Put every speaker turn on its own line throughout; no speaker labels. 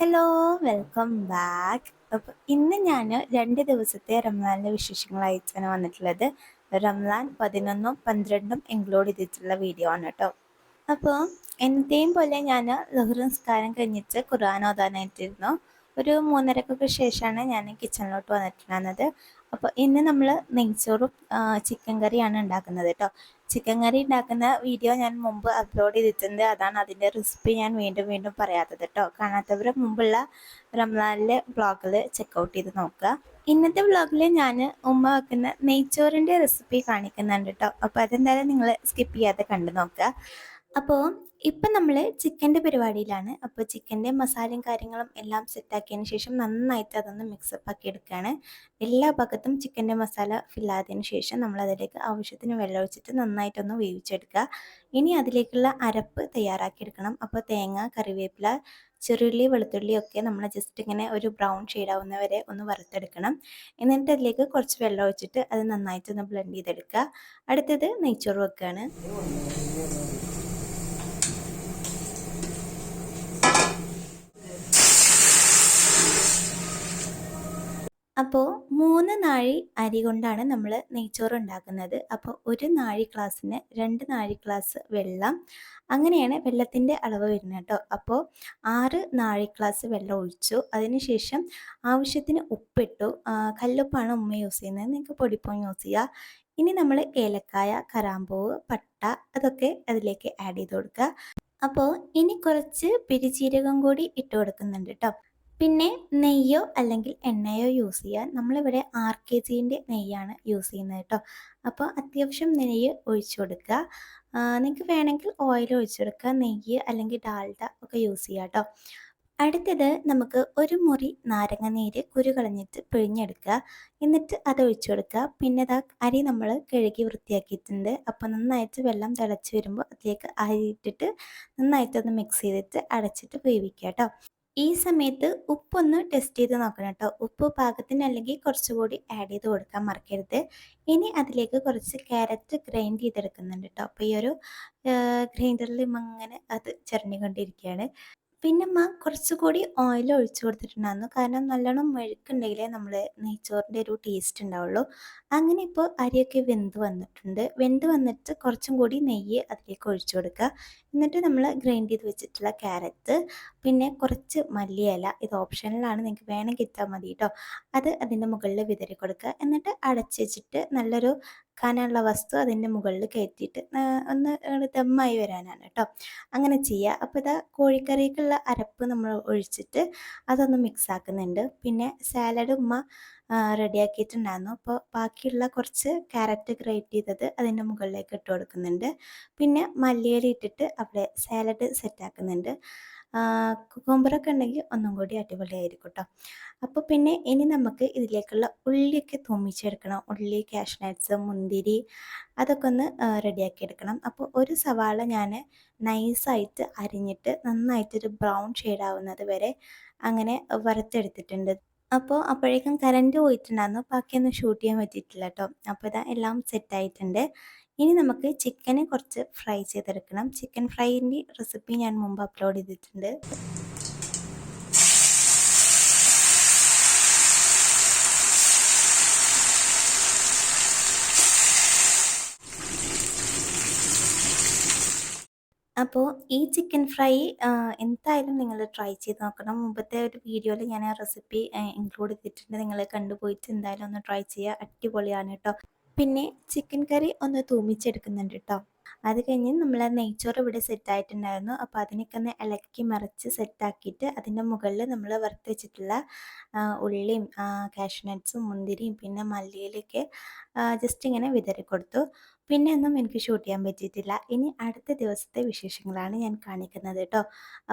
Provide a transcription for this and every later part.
Hello welcome back അപ്പോൾ ഇന്ന് ഞാൻ രണ്ട് ദിവസത്തെ റംസാനിന്റെ വിശേഷങ്ങളായിട്ടാണ് വന്നിട്ടുള്ളത്. റംസാൻ പതിനൊന്നും പന്ത്രണ്ടും ഇൻക്ലൂഡ് ചെയ്തിട്ടുള്ള വീഡിയോ ആണ് കേട്ടോ അപ്പോൾ എന്തേം പോലെ ഞാൻ ലഹു കഴിഞ്ഞിട്ട് ഖുർആൻ ഓതാനായിട്ടിരുന്നു. ഒരു മൂന്നരക്കൊക്കെ ശേഷമാണ് ഞാൻ കിച്ചണിലോട്ട് വന്നിട്ടുണ്ടായിരുന്നത്. അപ്പോൾ ഇന്ന് നമ്മൾ നെയ്ച്ചോറും ചിക്കൻ കറിയാണ് ഉണ്ടാക്കുന്നത് കേട്ടോ ചിക്കൻ കറി ഉണ്ടാക്കുന്ന വീഡിയോ ഞാൻ മുമ്പ് അപ്ലോഡ് ചെയ്തിട്ടുണ്ട്. അതാണ് അതിന്റെ റെസിപ്പി ഞാൻ വീണ്ടും വീണ്ടും പറയാത്തത് കേട്ടോ കാണാത്തവർ മുമ്പുള്ള റംസാനിലെ ബ്ലോഗിൽ ചെക്കൗട്ട് ചെയ്ത് നോക്കുക. ഇന്നത്തെ ബ്ലോഗിൽ ഞാൻ ഉമ്മ വെക്കുന്ന നെയ്ച്ചോറിന്റെ റെസിപ്പി കാണിക്കുന്നുണ്ട് കേട്ടോ അപ്പോൾ അതെന്തായാലും നിങ്ങൾ സ്കിപ്പ് ചെയ്യാതെ കണ്ടു നോക്കുക. അപ്പോൾ ഇപ്പം നമ്മൾ ചിക്കന്റെ പരിപാടിയിലാണ്. അപ്പോൾ ചിക്കന്റെ മസാലയും കാര്യങ്ങളും എല്ലാം സെറ്റാക്കിയതിന് ശേഷം നന്നായിട്ട് അതൊന്ന് മിക്സപ്പ് ആക്കി എടുക്കുകയാണ്. എല്ലാ ഭാഗത്തും ചിക്കന്റെ മസാല ഫില്ലായതിനു ശേഷം നമ്മൾ അതിലേക്ക് ആവശ്യത്തിന് വെള്ളം ഒഴിച്ചിട്ട് നന്നായിട്ടൊന്ന് വേവിച്ചെടുക്കുക. ഇനി അതിലേക്കുള്ള അരപ്പ് തയ്യാറാക്കിയെടുക്കണം. അപ്പോൾ തേങ്ങ കറിവേപ്പില ചെറുള്ളി വെളുത്തുള്ളി ഒക്കെ നമ്മൾ ജസ്റ്റ് ഇങ്ങനെ ഒരു ബ്രൗൺ ഷെയ്ഡ് വരെ ഒന്ന് വറുത്തെടുക്കണം. എന്നിട്ട് അതിലേക്ക് കുറച്ച് വെള്ളം ഒഴിച്ചിട്ട് അത് നന്നായിട്ടൊന്ന് ബ്ലെൻഡ് ചെയ്തെടുക്കുക. അടുത്തത് നെയ്ച്ചോറ് വെക്കുകയാണ്. അപ്പോൾ മൂന്ന് നാഴി അരി കൊണ്ടാണ് നമ്മൾ നെയ്ച്ചോറ് ഉണ്ടാക്കുന്നത് അപ്പോൾ ഒരു നാഴി ഗ്ലാസ്സിന് രണ്ട് നാഴി ഗ്ലാസ് വെള്ളം. അങ്ങനെയാണ് വെള്ളത്തിന്റെ അളവ് വരുന്നത് കേട്ടോ. അപ്പോൾ ആറ് നാഴി ഗ്ലാസ് വെള്ളം ഒഴിച്ചു. അതിനുശേഷം ആവശ്യത്തിന് ഉപ്പിട്ടു. കല്ലുപ്പാണ് ഉമ്മ യൂസ് ചെയ്യുന്നത്. നിങ്ങൾക്ക് പൊടിപ്പം യൂസ് ചെയ്യുക ഇനി നമ്മൾ ഏലക്കായ കറാമ്പൂവ് പട്ട അതൊക്കെ അതിലേക്ക് ആഡ് ചെയ്ത് കൊടുക്കുക. അപ്പോൾ ഇനി കുറച്ച് പിരിചീരകം കൂടി ഇട്ട് കൊടുക്കുന്നുണ്ട് കേട്ടോ. പിന്നെ നെയ്യോ അല്ലെങ്കിൽ എണ്ണയോ യൂസ് ചെയ്യുക. നമ്മളിവിടെ ആർ കെ ജിന്റെ നെയ്യാണ് യൂസ് ചെയ്യുന്നത് കേട്ടോ അപ്പോൾ അത്യാവശ്യം നെയ്യ് ഒഴിച്ചു കൊടുക്കുക. നിങ്ങൾക്ക് വേണമെങ്കിൽ ഓയിൽ ഒഴിച്ചു കൊടുക്കുക. നെയ്യ് അല്ലെങ്കിൽ ഡാൽഡ ഒക്കെ യൂസ് ചെയ്യുക കേട്ടോ അടുത്തത് നമുക്ക് ഒരു മുറി നാരങ്ങ നീര് കുരു കളഞ്ഞിട്ട് പിഴിഞ്ഞെടുക്കുക. എന്നിട്ട് അത് ഒഴിച്ചു കൊടുക്കുക. പിന്നെ അത് അരി നമ്മൾ കഴുകി വൃത്തിയാക്കിയിട്ടുണ്ട്. അപ്പോൾ നന്നായിട്ട് വെള്ളം തിളച്ച് വരുമ്പോൾ അതിലേക്ക് അരി ഇട്ടിട്ട് നന്നായിട്ടൊന്ന് മിക്സ് ചെയ്തിട്ട് അടച്ചിട്ട് വേവിക്കുക കേട്ടോ ഈ സമയത്ത് ഉപ്പൊന്ന് ടെസ്റ്റ് ചെയ്ത് നോക്കണം കേട്ടോ ഉപ്പ് പാകത്തിന് അല്ലെങ്കിൽ കുറച്ചുകൂടി ആഡ് ചെയ്ത് കൊടുക്കാൻ മറക്കരുത്. ഇനി അതിലേക്ക് കുറച്ച് ക്യാരറ്റ് ഗ്രൈൻഡ് ചെയ്തെടുക്കുന്നുണ്ട് കേട്ടോ അപ്പോൾ ഈ ഒരു ഗ്രൈൻഡറിൽ അങ്ങനെ അത് ചിരണ്ടിക്കൊണ്ടിരിക്കുകയാണ് പിന്നെ അമ്മ കുറച്ചുകൂടി ഓയിൽ ഒഴിച്ചു കൊടുത്തിട്ടുണ്ടായിരുന്നു. കാരണം നല്ലോണം മെഴുക്കുണ്ടെങ്കിലേ നമ്മൾ നെയ്ച്ചോറിന്റെ ഒരു ടേസ്റ്റ് ഉണ്ടാവുള്ളൂ. അങ്ങനെ ഇപ്പോൾ അരിയൊക്കെ വെന്ത് വന്നിട്ടുണ്ട്. വെന്ത് വന്നിട്ട് കുറച്ചും കൂടി നെയ്യ് അതിലേക്ക് ഒഴിച്ചു കൊടുക്കുക. എന്നിട്ട് നമ്മൾ ഗ്രൈൻഡ് ചെയ്ത് വെച്ചിട്ടുള്ള ക്യാരറ്റ് പിന്നെ കുറച്ച് മല്ലിയില ഇത് ഓപ്ഷനിലാണ് നിങ്ങൾക്ക് വേണമെങ്കിൽ ഇട്ടാൽ മതി കേട്ടോ. അത് അതിന്റെ മുകളിൽ വിതറി കൊടുക്കുക. എന്നിട്ട് അടച്ച് വെച്ചിട്ട് നല്ലൊരു കനമുള്ള വസ്തു അതിന്റെ മുകളിൽ കയറ്റിയിട്ട് ഒന്ന് ദമ്മായി വരാനാണ് കേട്ടോ. അങ്ങനെ ചെയ്യുക അപ്പോൾ ഇതാ കോഴിക്കറിക്കുള്ള അരപ്പ് നമ്മൾ ഒഴിച്ചിട്ട് അതൊന്ന് മിക്സ് ആക്കുന്നുണ്ട്. പിന്നെ സാലഡ് ഉമ്മ റെഡിയാക്കിയിട്ടുണ്ടായിരുന്നു. അപ്പോൾ ബാക്കിയുള്ള കുറച്ച് ക്യാരറ്റ് ഗ്രേറ്റ് ചെയ്തത് അതിന്റെ മുകളിലേക്ക് ഇട്ട് കൊടുക്കുന്നുണ്ട്. പിന്നെ മല്ലിയില ഇട്ടിട്ട് അവിടെ സാലഡ് സെറ്റാക്കുന്നുണ്ട് കുക്കുംബറൊക്കെ ഉണ്ടെങ്കിൽ ഒന്നും കൂടി അടിപൊളിയായിരിക്കും കേട്ടോ അപ്പോൾ പിന്നെ ഇനി നമുക്ക് ഇതിലേക്കുള്ള ഉള്ളിയൊക്കെ തൂമിച്ചെടുക്കണം. ഉള്ളി കാഷ്നട്ട്സ് മുന്തിരി അതൊക്കെ ഒന്ന് റെഡിയാക്കി എടുക്കണം. അപ്പോൾ ഒരു സവാള ഞാൻ നൈസായിട്ട് അരിഞ്ഞിട്ട് നന്നായിട്ടൊരു ബ്രൗൺ ഷെയ്ഡ് ആവുന്നത് വരെ അങ്ങനെ വറുത്തെടുത്തിട്ടുണ്ട്. അപ്പോൾ അപ്പോഴേക്കും കറണ്ട് പോയിട്ടുണ്ടായിരുന്നു. ബാക്കിയൊന്നും ഷൂട്ട് ചെയ്യാൻ പറ്റിയിട്ടില്ല കേട്ടോ അപ്പോൾ ഇതാ എല്ലാം സെറ്റായിട്ടുണ്ട് ഇനി നമുക്ക് ചിക്കനെ കുറച്ച് ഫ്രൈ ചെയ്തെടുക്കണം. ചിക്കൻ ഫ്രൈന്റെ റെസിപ്പി ഞാൻ മുമ്പ് അപ്ലോഡ് ചെയ്തിട്ടുണ്ട്. അപ്പോൾ ഈ ചിക്കൻ ഫ്രൈ എന്തായാലും നിങ്ങൾ ട്രൈ ചെയ്ത് നോക്കണം. മുമ്പത്തെ ഒരു വീഡിയോയിൽ ഞാൻ ആ റെസിപ്പി ഇൻക്ലൂഡ് ചെയ്തിട്ടുണ്ട്. നിങ്ങൾ കണ്ടുപോയിട്ട് എന്തായാലും ഒന്ന് ട്രൈ ചെയ്യുക അടിപൊളിയാണ് കേട്ടോ പിന്നെ ചിക്കൻ കറി ഒന്ന് തൂമിച്ചെടുക്കുന്നുണ്ട് കേട്ടോ അത് കഴിഞ്ഞ് നമ്മൾ നെയ്ച്ചോറ് ഇവിടെ സെറ്റായിട്ടുണ്ടായിരുന്നു അപ്പോൾ അതിനൊക്കെ ഒന്ന് ഇളക്കി മറിച്ച് സെറ്റാക്കിയിട്ട് അതിന്റെ മുകളിൽ നമ്മൾ വറുത്ത് വെച്ചിട്ടുള്ള ഉള്ളിയും കാഷ്നട്ട്സും മുന്തിരിയും പിന്നെ മല്ലിയിലൊക്കെ ജസ്റ്റ് ഇങ്ങനെ വിതറി കൊടുത്തു. പിന്നെ ഒന്നും എനിക്ക് ഷൂട്ട് ചെയ്യാൻ പറ്റിയിട്ടില്ല. ഇനി അടുത്ത ദിവസത്തെ വിശേഷങ്ങളാണ് ഞാൻ കാണിക്കുന്നത് കേട്ടോ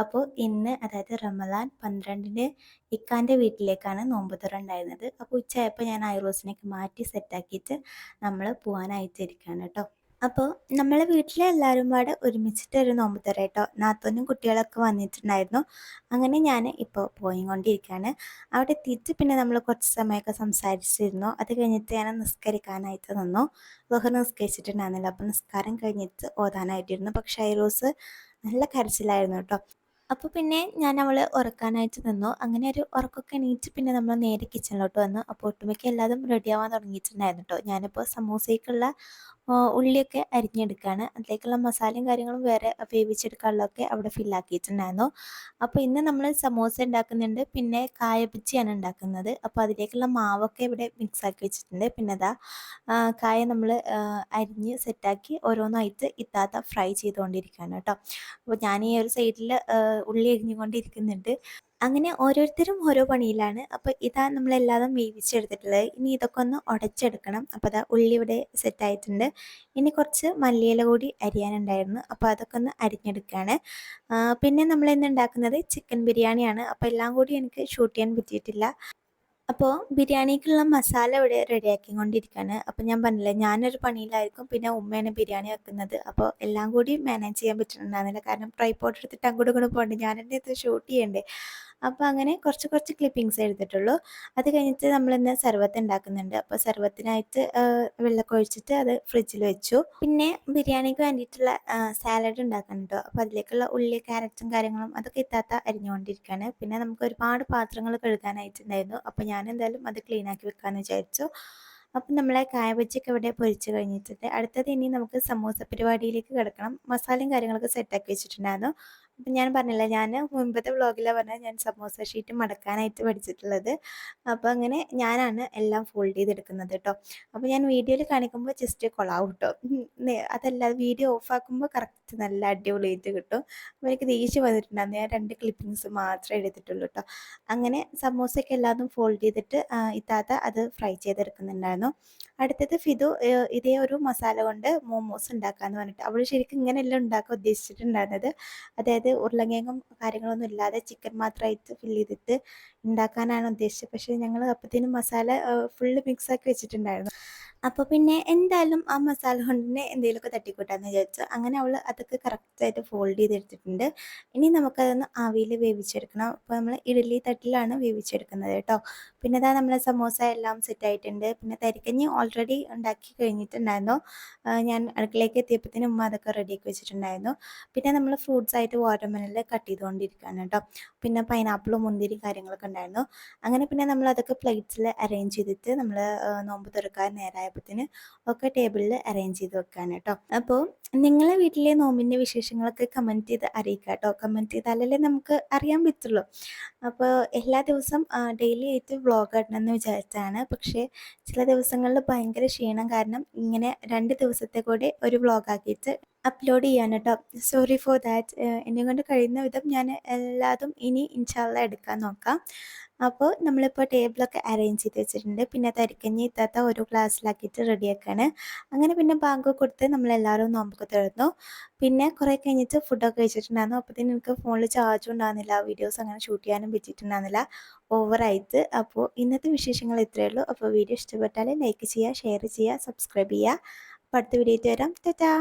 അപ്പോൾ ഇന്ന് അതായത് റമദാൻ പന്ത്രണ്ടിന് ഇക്കാന്റെ വീട്ടിലേക്കാണ് നോമ്പ് തുറ ഉണ്ടായിരുന്നത്. അപ്പോൾ ഉച്ചയായപ്പോൾ ഞാൻ ഐറോസിനൊക്കെ മാറ്റി സെറ്റാക്കിയിട്ട് നമ്മൾ പോകാനായിട്ടിരിക്കുകയാണ് കേട്ടോ അപ്പോൾ നമ്മളെ വീട്ടിലെ എല്ലാവരും പാടെ ഒരുമിച്ചിട്ട് ഒരു നോമ്പ് തരാം കേട്ടോ നാത്തോനും കുട്ടികളൊക്കെ വന്നിട്ടുണ്ടായിരുന്നു. അങ്ങനെ ഞാൻ ഇപ്പോൾ പോയിക്കൊണ്ടിരിക്കുകയാണ് അവിടെ എത്തിയിട്ട് പിന്നെ നമ്മൾ കുറച്ച് സമയമൊക്കെ സംസാരിച്ചിരുന്നു. അത് കഴിഞ്ഞിട്ട് ഞാൻ നിസ്കരിക്കാനായിട്ട് നിന്നു. ലോഹർ നിസ്കരിച്ചിട്ടുണ്ടായിരുന്നില്ല. അപ്പോൾ നിസ്കാരം കഴിഞ്ഞിട്ട് ഓതാനായിട്ടിരുന്നു. പക്ഷേ ഐറോസ് നല്ല കരച്ചിലായിരുന്നു കേട്ടോ. അപ്പോൾ പിന്നെ ഞാൻ അവളെ ഉറക്കാനായിട്ട് നിന്നു. അങ്ങനെ ഒരു ഉറക്കൊക്കെ എണീറ്റ് പിന്നെ നമ്മൾ നേരെ കിച്ചണിലോട്ട് വന്നു. അപ്പോൾ ഒട്ടുമിക്ക എല്ലാതും റെഡിയാവാൻ തുടങ്ങിയിട്ടുണ്ടായിരുന്നു കേട്ടോ. ഞാനിപ്പോൾ സമൂസയ്ക്കുള്ള ഉള്ളിയൊക്കെ അരിഞ്ഞെടുക്കുകയാണ് അതിലേക്കുള്ള മസാലയും കാര്യങ്ങളും വേറെ വേവിച്ചെടുക്കാനുള്ളതൊക്കെ അവിടെ ഫില്ലാക്കിയിട്ടുണ്ടായിരുന്നു അപ്പോൾ ഇന്ന് നമ്മൾ സമോസ ഉണ്ടാക്കുന്നുണ്ട് പിന്നെ കായപ്പച്ചിയാണ് ഉണ്ടാക്കുന്നത്. അപ്പോൾ അതിലേക്കുള്ള മാവൊക്കെ ഇവിടെ മിക്സ് ആക്കി വെച്ചിട്ടുണ്ട്. പിന്നെ അതാ കായ നമ്മൾ അരിഞ്ഞ് സെറ്റാക്കി ഓരോന്നായിട്ട് ഇത്താത്ത ഫ്രൈ ചെയ്തുകൊണ്ടിരിക്കുകയാണ് കേട്ടോ. അപ്പോൾ ഞാൻ ഈ ഒരു സൈഡിൽ ഉള്ളി അരിഞ്ഞുകൊണ്ടിരിക്കുന്നുണ്ട്. അങ്ങനെ ഓരോരുത്തരും ഓരോ പണിയിലാണ്. അപ്പോൾ ഇതാ നമ്മളെല്ലാതും വേവിച്ചെടുത്തിട്ടുള്ളത്. ഇനി ഇതൊക്കെ ഒന്ന് ഉടച്ചെടുക്കണം അപ്പോൾ അതാ ഉള്ളി ഇവിടെ സെറ്റായിട്ടുണ്ട്. ഇനി കുറച്ച് മല്ലിയില കൂടി അരിയാനുണ്ടായിരുന്നു. അപ്പോൾ അതൊക്കെ ഒന്ന് അരിഞ്ഞെടുക്കുകയാണ് പിന്നെ നമ്മൾ ഇന്ന് ഉണ്ടാക്കുന്നത് ചിക്കൻ ബിരിയാണിയാണ്. അപ്പോൾ എല്ലാം കൂടി എനിക്ക് ഷൂട്ട് ചെയ്യാൻ പറ്റിയിട്ടില്ല. അപ്പോൾ ബിരിയാണിക്കുള്ള മസാല ഇവിടെ റെഡിയാക്കിക്കൊണ്ടിരിക്കുകയാണ്. അപ്പോൾ ഞാൻ പറഞ്ഞില്ലേ ഞാനൊരു പണിയിലായിരിക്കും പിന്നെ ഉമ്മയാണ് ബിരിയാണി വെക്കുന്നത്. അപ്പോൾ എല്ലാം കൂടി മാനേജ് ചെയ്യാൻ പറ്റുന്നുണ്ടായിരുന്നില്ല. കാരണം ട്രൈപ്പോട്ട് എടുത്തിട്ട് അങ്ങോട്ടും ഇങ്ങോട്ടും പോകണ്ടേ. ഞാൻ ഇത് ഷൂട്ട് ചെയ്യണ്ടേ? അപ്പോൾ അങ്ങനെ കുറച്ച് കുറച്ച് ക്ലിപ്പിങ്സ് എടുത്തിട്ടുള്ളൂ. അത് കഴിഞ്ഞിട്ട് നമ്മളിന്ന് സർവത്ത് ഉണ്ടാക്കുന്നുണ്ട്. അപ്പോൾ സർവത്തിനായിട്ട് വെള്ളമൊക്കെ ഒഴിച്ചിട്ട് അത് ഫ്രിഡ്ജിൽ വെച്ചു. പിന്നെ ബിരിയാണിക്ക് വേണ്ടിയിട്ടുള്ള സാലഡ് ഉണ്ടാക്കുന്നുണ്ട് അപ്പോൾ അതിലേക്കുള്ള ഉള്ളി ക്യാരറ്റും കാര്യങ്ങളും അതൊക്കെ ഇത്താത്ത അരിഞ്ഞുകൊണ്ടിരിക്കുകയാണ്. പിന്നെ നമുക്ക് ഒരുപാട് പാത്രങ്ങൾ കഴുകാനായിട്ടുണ്ടായിരുന്നു. അപ്പോൾ ഞാൻ എന്തായാലും അത് ക്ലീൻ ആക്കി വെക്കാമെന്ന് വിചാരിച്ചു. അപ്പം നമ്മളെ കായ ബജിയൊക്കെ ഇവിടെ പൊരിച്ച് കഴിഞ്ഞിട്ടുണ്ട്. അടുത്തത് ഇനി നമുക്ക് സമൂസ പരിപാടിയിലേക്ക് കിടക്കണം. മസാലയും കാര്യങ്ങളൊക്കെ സെറ്റാക്കി വെച്ചിട്ടുണ്ടായിരുന്നു. അപ്പം ഞാൻ പറഞ്ഞില്ല ഞാൻ മുൻപത്തെ വ്ളോഗിലാണ് പറഞ്ഞാൽ ഞാൻ സമോസ ഷീറ്റ് മടക്കാനായിട്ട് പഠിച്ചിട്ടുള്ളത്. അപ്പോൾ അങ്ങനെ ഞാനാണ് എല്ലാം ഫോൾഡ് ചെയ്തെടുക്കുന്നത് കേട്ടോ. അപ്പോൾ ഞാൻ വീഡിയോയിൽ കാണിക്കുമ്പോൾ ജസ്റ്റ് കൊളാവും കേട്ടോ അതല്ല വീഡിയോ ഓഫ് ആക്കുമ്പോൾ കറക്റ്റ് നല്ല അടിപൊളിയായിട്ട് കിട്ടും. അപ്പോൾ എനിക്ക് ദേഷ്യം വന്നിട്ടുണ്ടായിരുന്നു ഞാൻ രണ്ട് ക്ലിപ്പിങ്സ് മാത്രമേ എടുത്തിട്ടുള്ളൂ കേട്ടോ അങ്ങനെ സമോസയൊക്കെ എല്ലാതും ഫോൾഡ് ചെയ്തിട്ട് ഇത്താത്ത അത് ഫ്രൈ ചെയ്തെടുക്കുന്നുണ്ടായിരുന്നു. അടുത്തത് ഫിദു ഇതേ ഒരു മസാല കൊണ്ട് മോമോസ് ഉണ്ടാക്കാന്ന് പറഞ്ഞിട്ട് അവൾ ശരിക്കും ഇങ്ങനെയല്ല ഉണ്ടാക്കാൻ ഉദ്ദേശിച്ചിട്ടുണ്ടായിരുന്നത്? അതായത് ഉരുളങ്കിഴങ്ങും കാര്യങ്ങളൊന്നും ഇല്ലാതെ ചിക്കൻ മാത്രമായിട്ട് ഫിൽ ചെയ്തിട്ട് ഉണ്ടാക്കാനാണ് ഉദ്ദേശിച്ചത്. പക്ഷേ ഞങ്ങൾ അപ്പത്തേനും മസാല ഫുള്ള് മിക്സ് ആക്കി വെച്ചിട്ടുണ്ടായിരുന്നു. അപ്പോൾ പിന്നെ എന്തായാലും ആ മസാല കൊണ്ട് തന്നെ എന്തെങ്കിലുമൊക്കെ തട്ടിക്കൂട്ടാന്ന് വിചാരിച്ചു. അങ്ങനെ അവൾ അതൊക്കെ കറക്റ്റായിട്ട് ഫോൾഡ് ചെയ്തെടുത്തിട്ടുണ്ട്. ഇനി നമുക്കതൊന്ന് ആവിയിൽ വേവിച്ചെടുക്കണം. അപ്പോൾ നമ്മൾ ഇഡ്ഡലി തട്ടിലാണ് വേവിച്ചെടുക്കുന്നത് കേട്ടോ. പിന്നെ ഇതാ നമ്മളെ സമോസ എല്ലാം സെറ്റ് ആയിട്ടുണ്ട്. പിന്നെ തരിക്കഞ്ഞി ഓൾറെഡി ഉണ്ടാക്കി കഴിഞ്ഞിട്ടുണ്ടായിരുന്നു. ഞാൻ അടുക്കളയിലേക്ക് എത്തിയപ്പോഴത്തേനും ഉമ്മ അതൊക്കെ റെഡിയാക്കി വെച്ചിട്ടുണ്ടായിരുന്നു. പിന്നെ നമ്മൾ ഫ്രൂട്ട്സ് ആയിട്ട് വാട്ടർമെലനിൽ കട്ട് ചെയ്തുകൊണ്ടിരിക്കുകയാണ് കേട്ടോ. പിന്നെ പൈനാപ്പിളും മുന്തിരി കാര്യങ്ങളൊക്കെ ഉണ്ടായിരുന്നു. അങ്ങനെ പിന്നെ നമ്മൾ അതൊക്കെ പ്ലേറ്റ്സിൽ അറേഞ്ച് ചെയ്തിട്ട് നമ്മൾ നോമ്പ് തുറക്കാൻ നേരായപ്പോഴത്തേന് ഒക്കെ ടേബിളിൽ അറേഞ്ച് ചെയ്ത് വെക്കാൻ കേട്ടോ. അപ്പോൾ നിങ്ങളെ വീട്ടിലെ നോമ്പിന്റെ വിശേഷങ്ങളൊക്കെ കമന്റ് ചെയ്ത് അറിയിക്കുക കേട്ടോ. കമന്റ് ചെയ്താലല്ലേ നമുക്ക് അറിയാൻ പറ്റുള്ളൂ. അപ്പോൾ എല്ലാ ദിവസം ഡെയിലി ആയിട്ട് ഇടണമെന്ന് വിചാരിച്ചാണ് പക്ഷേ ചില ദിവസങ്ങളിൽ ഭയങ്കര ക്ഷീണം കാരണം ഇങ്ങനെ രണ്ട് ദിവസത്തെ കൂടെ ഒരു വ്ളോഗാക്കിയിട്ട് അപ്ലോഡ് ചെയ്യാൻ കേട്ടോ സോറി ഫോർ ദാറ്റ് എന്നെ കൊണ്ട് കഴിയുന്ന വിധം ഞാൻ എല്ലാതും ഇനി ഇൻഷാല്ല എടുക്കാൻ നോക്കാം. അപ്പോൾ നമ്മളിപ്പോൾ ടേബിളൊക്കെ അറേഞ്ച് ചെയ്ത് വെച്ചിട്ടുണ്ട്. പിന്നെ തരിക്കഞ്ഞി ഇത്താത്ത ഒരു ഗ്ലാസ്സിലാക്കിയിട്ട് റെഡിയാക്കാണ്. അങ്ങനെ പിന്നെ ബാങ്ക് കൊടുത്ത് നമ്മളെല്ലാവരും നോമ്പൊക്കെ തുറന്നു പിന്നെ കുറേ കഴിഞ്ഞിട്ട് ഫുഡൊക്കെ കഴിച്ചിട്ടുണ്ടായിരുന്നു. അപ്പോഴത്തേന് എനിക്ക് ഫോണിൽ ചാർജും ഉണ്ടാകുന്നില്ല വീഡിയോസ് അങ്ങനെ ഷൂട്ട് ചെയ്യാനും പറ്റിയിട്ടുണ്ടാകുന്നില്ല ഓവറായിട്ട് അപ്പോൾ ഇന്നത്തെ വിശേഷങ്ങൾ ഇത്രയേ ഉള്ളൂ. അപ്പോൾ വീഡിയോ ഇഷ്ടപ്പെട്ടാൽ ലൈക്ക് ചെയ്യുക ഷെയർ ചെയ്യുക സബ്സ്ക്രൈബ് ചെയ്യുക. അപ്പോൾ അടുത്ത വീഡിയോ ആയിട്ട് വരാം. ടാറ്റാ